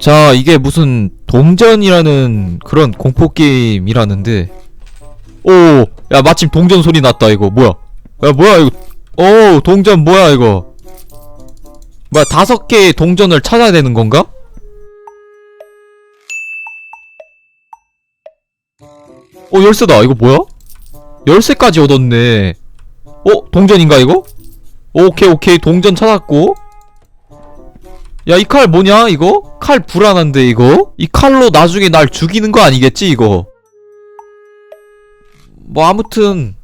자, 이게 무슨 동전이라는 그런 공포 게임이라는데. 오, 야 마침 동전 소리 났다 이거 뭐야? 야 뭐야 이거? 오, 동전 뭐야 이거? 뭐야 다섯 개의 동전을 찾아야 되는 건가? 어 열쇠다 이거 뭐야? 열쇠까지 얻었네. 어 동전인가 이거? 오케이 오케이 동전 찾았고. 야 이 칼 뭐냐 이거? 칼 불안한데 이거? 이 칼로 나중에 날 죽이는 거 아니겠지 이거? 뭐 아무튼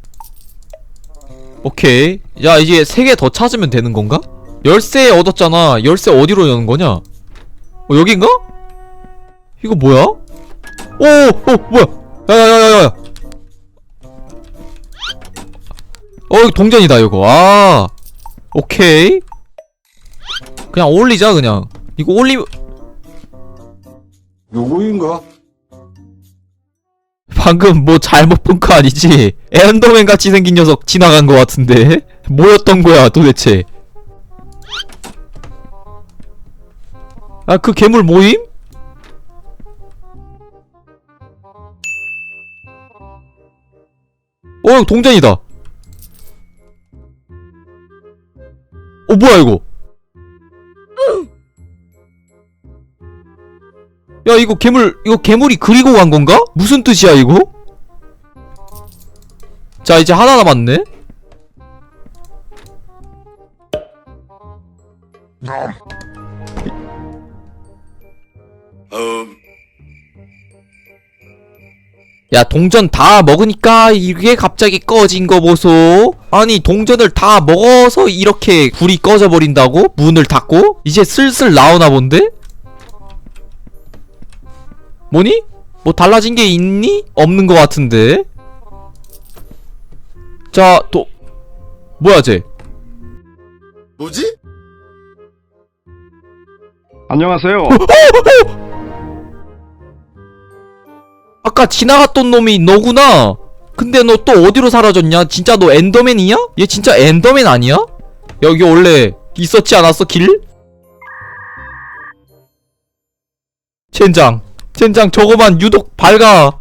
오케이 야 이제 세개더 찾으면 되는 건가? 열쇠 얻었잖아 열쇠 어디로 여는 거냐? 어 여긴가? 이거 뭐야? 오! 어 뭐야 야야야야야 어 동전이다 이거 아 오케이 그냥 올리자 그냥 이거 올리 누구인가? 방금 뭐 잘못 본 거 아니지? 엔더맨 같이 생긴 녀석 지나간 거 같은데 뭐였던 거야 도대체? 아 그 괴물 모임? 어 동전이다. 어 뭐야 이거? 야 이거 괴물 이거 괴물이 그리고 간 건가? 무슨 뜻이야 이거? 자 이제 하나 남았네 야 동전 다 먹으니까 이게 갑자기 꺼진 거 보소 아니 동전을 다 먹어서 이렇게 불이 꺼져 버린다고? 문을 닫고? 이제 슬슬 나오나 본데? 뭐니? 뭐 달라진 게 있니? 없는 것 같은데 자, 또 뭐야 쟤? 뭐지? 안녕하세요. 아까 지나갔던 놈이 너구나. 근데 너 또 어디로 사라졌냐? 진짜 너 엔더맨이야? 얘 진짜 엔더맨 아니야? 여기 원래 있었지 않았어 길? 젠장, 젠장 저거만 유독 밝아.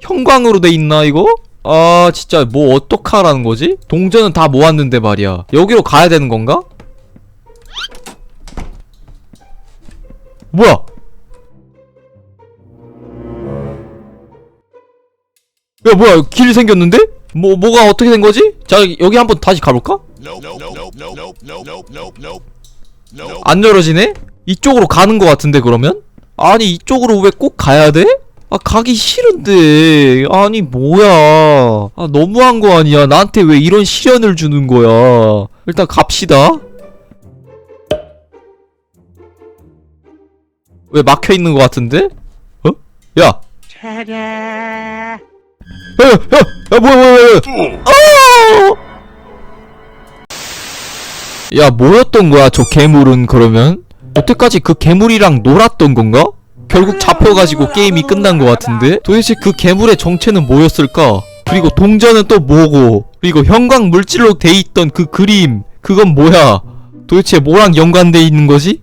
형광으로 돼 있나 이거? 아 진짜 뭐 어떡하라는 거지? 동전은 다 모았는데 말이야. 여기로 가야 되는 건가? 뭐야? 야 뭐야 길 생겼는데? 뭐 뭐가 어떻게 된 거지? 자 여기 한번 다시 가볼까? 안 열어지네? 이쪽으로 가는 거 같은데 그러면? 아니 이쪽으로 왜 꼭 가야 돼? 아 가기 싫은데 아니 뭐야 아 너무한 거 아니야 나한테 왜 이런 시련을 주는 거야 일단 갑시다 왜 막혀 있는 거 같은데? 어? 야 야, 야, 야, 뭐야, 뭐야, 뭐야. 아! 야, 뭐였던 거야, 저 괴물은, 그러면? 여태까지 그 괴물이랑 놀았던 건가? 결국 잡혀가지고 게임이 끝난 것 같은데? 도대체 그 괴물의 정체는 뭐였을까? 그리고 동전은 또 뭐고? 그리고 형광 물질로 돼 있던 그 그림, 그건 뭐야? 도대체 뭐랑 연관돼 있는 거지?